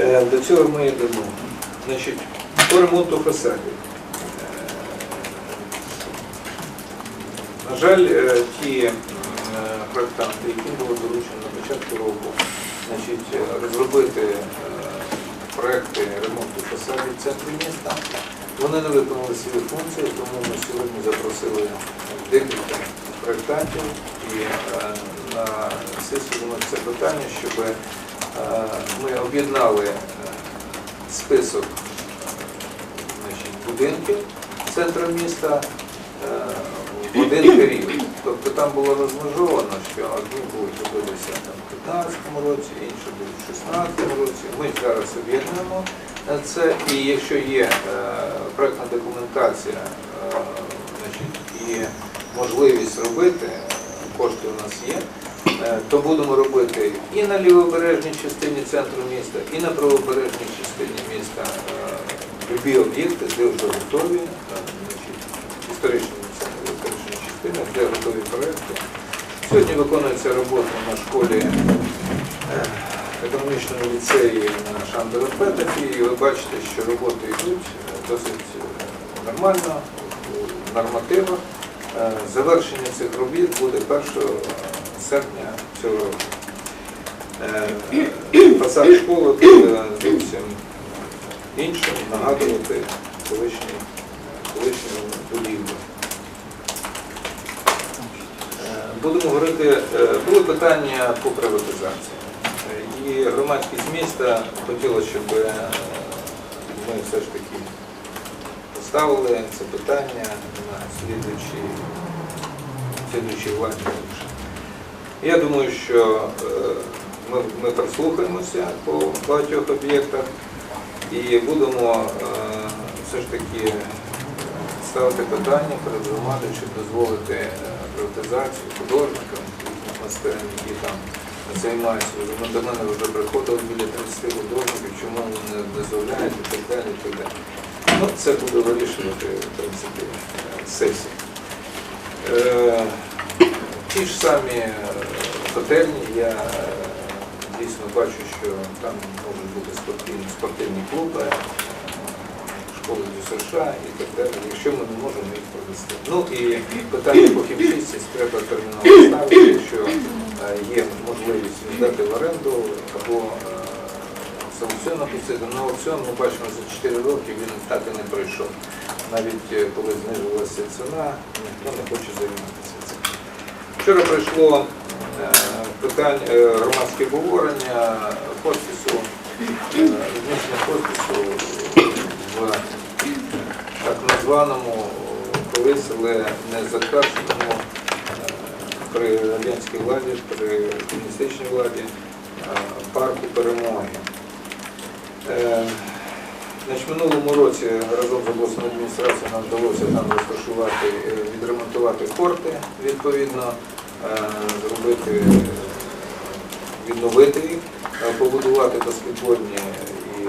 Е, До цього ми йдемо. Значить, по ремонту фасадів. Е, На жаль, е, ті проєктанти, яким було доручено на початку року значить, розробити проекти ремонту фасадів в центрі міста, вони не виконали свої функції, тому ми сьогодні запросили декілька проєктантів і на сесію це питання, щоб ми об'єднали е, список е, будинків центру міста е, в один період. Тобто там було розмежовано, що одні будуть робитися в 15-му році, інші будуть в 16-му році. Ми зараз об'єднуємо е, це, і якщо є е, проектна документація е, і можливість робити, е, кошти у нас є, е, то будемо робити і на лівобережній частині центру міста, і на правобережній частині міста е, любі об'єкти, де вже готові, е, історичні історичні частини, де готові проекти. Сьогодні виконується робота на школі е, економічному ліцеї на Шандера Петефі, і ви бачите, що роботи йдуть е, досить е, нормально, в нормативах. Е, Завершення цих робіт буде 1 серпня цього року. Е, Фасад школи буде зовсім іншим, нагадувати колишні, колишню будівлю. Е, Будемо говорити, е, були питання по приватизації. І громадськість міста хотіла, щоб ми все ж таки поставили це питання на слідуючій владі. Я думаю, що е, ми, ми прислухаємося по багатьох об'єктах і будемо е, все ж таки ставити питання перед громадою, щоб дозволити е, приватизацію художникам, їхнім майстерам, які там займаються. До мене вже приходило біля 30 художників, чому вони не дозволяють і так далі. І так далі. Ну, це буде вирішувати в принципі е, сесія. Е, Ті ж самі готельні, я е, дійсно бачу, що там можуть бути спортивні, спортивні клуби, е, школи ДЮСШ і так далі, якщо ми не можемо їх провести. Ну і питання по хімчистці треба терміново ставити, якщо е, є можливість віддати в оренду або е, з аукціону пустити. На аукціон ми бачимо за 4 роки він так і не пройшов. Навіть коли знижувалася ціна, ніхто не хоче займатися цим. Вчора прийшло е, питання е, громадське обговорення хоспісу, е, розміщення хоспісу в так названому колись, але не затвердженому е, при радянській владі, при комуністичній владі е, парку перемоги. Е, в минулому році разом з обласною адміністрацією нам вдалося там розташувати, е, відремонтувати корти, відповідно, е, зробити, е, відновити їх, е, побудувати баскетбольні і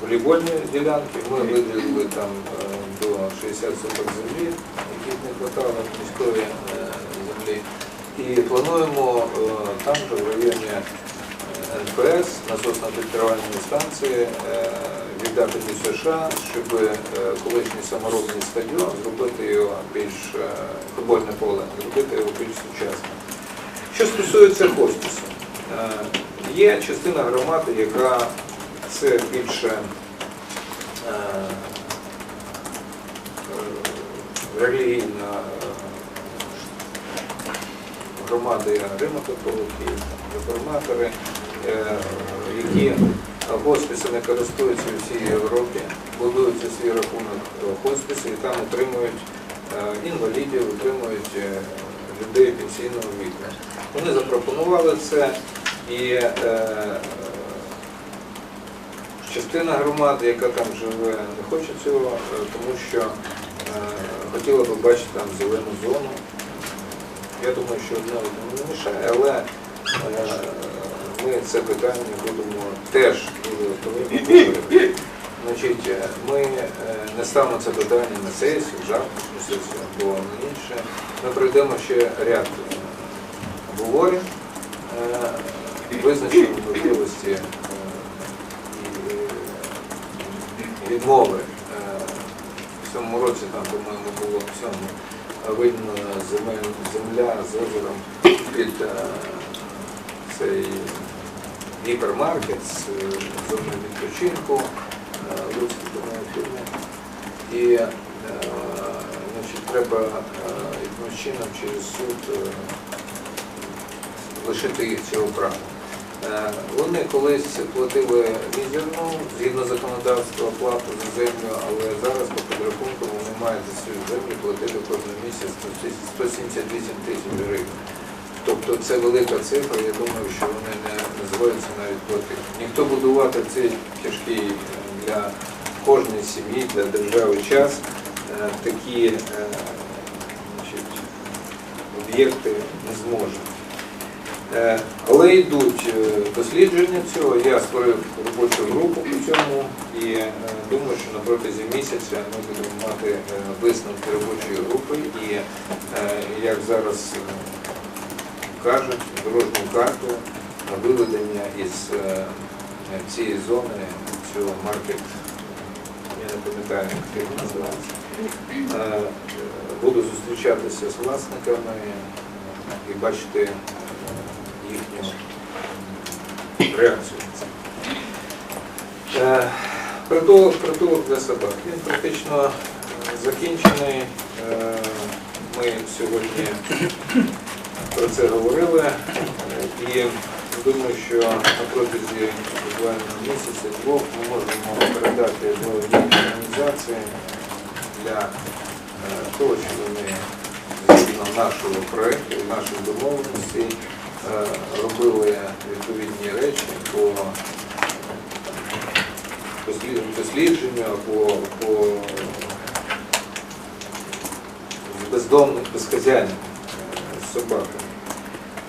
волейбольні ділянки. Ми виділили там е, до 60 соток землі, яких не вистачало міської е, землі. І плануємо там же в районі НПС, насосно-фільтрувальної станції, віддати до США, щоб колишній саморобний стадіон зробити його більш футбольне поле, зробити його більш сучасним. Що стосується хоспісу, е, є частина громади, яка це більше е, е, релігійна громади римокатолики, реформатори, які хосписами користуються у всій Європі, будують за свій рахунок хосписи і там отримують інвалідів, отримують людей пенсійного віку. Вони запропонували це і е, частина громади, яка там живе, не хоче цього, е, тому що е, хотіла б бачити там зелену зону. Я думаю, що одне одному не мішає, але ми це питання будемо теж дуже. Значить, ми не ставимо це питання на сесію, завтрашню сесію або на інше. Ми пройдемо ще ряд обговорень, е, визначимо можливості е. Е, В цьому році там, по-моєму, було в цьому видно земля з озером під цей гіпермаркет з зоною відпочинку Луцькій по-моєму. І значить, треба якимось чином через суд лишити їх цього права. Е, Вони колись платили мізерну згідно законодавства плату за землю, але зараз по підрахунку вони мають за свою землю платити кожен місяць 178 тисяч гривень. Тобто це велика цифра, я думаю, що вони не називаються навіть платити. Ніхто будувати цей тяжкий для кожної сім'ї, для держави час е, такі е, об'єкти не зможе. Е, Але йдуть е, дослідження цього. Я створив робочу групу по цьому і е, думаю, що на протязі місяця ми будемо мати висновки робочої групи і, як зараз кажуть, дорожню карту на виведення із цієї зони цього маркет, я не пам'ятаю, як він називається. Буду зустрічатися з власниками і бачити реакцію. Е, Притулок, притулок для собак. Він практично е, закінчений. Е, Ми сьогодні про це говорили. І думаю, що на протязі буквально місяця-двох ми можемо передати благодійні організації для того, щоб вони згідно нашого проєкту, наших домовленостей робили відповідні речі по дослідженню або по бездомним, безхазяйним е, собакам.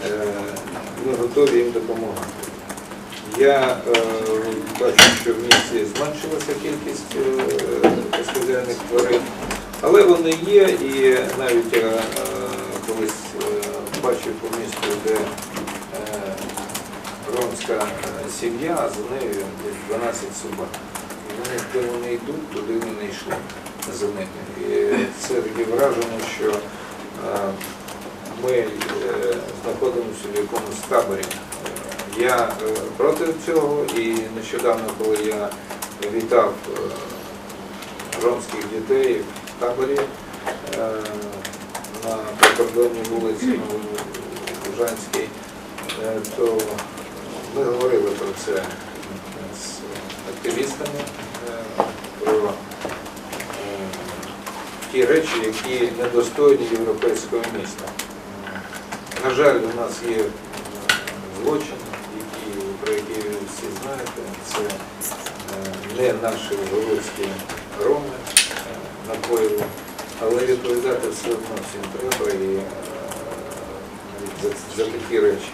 Е, Ми готові їм допомагати. Я е, бачу, що в місті зменшилася кількість е, безхазяйних тварин, але вони є, і навіть е, колись е, бачив по місту, де е, ромська е, сім'я, а за нею десь 12 собак. І вони, де вони йдуть, туди вони йшли за ними. І це таке враження, що е, ми знаходимося в якомусь таборі. Я проти цього і нещодавно, коли я вітав ромських дітей в таборі на прикордонній вулиці Лужанській, е, то ми говорили про це з активістами, е, про е, ті речі, які недостойні європейського міста. На жаль, у нас є злочин, про які ви всі знаєте. Це не наші волоцькі роми напоїли, але відповідати все одно всім треба і за, за такі речі.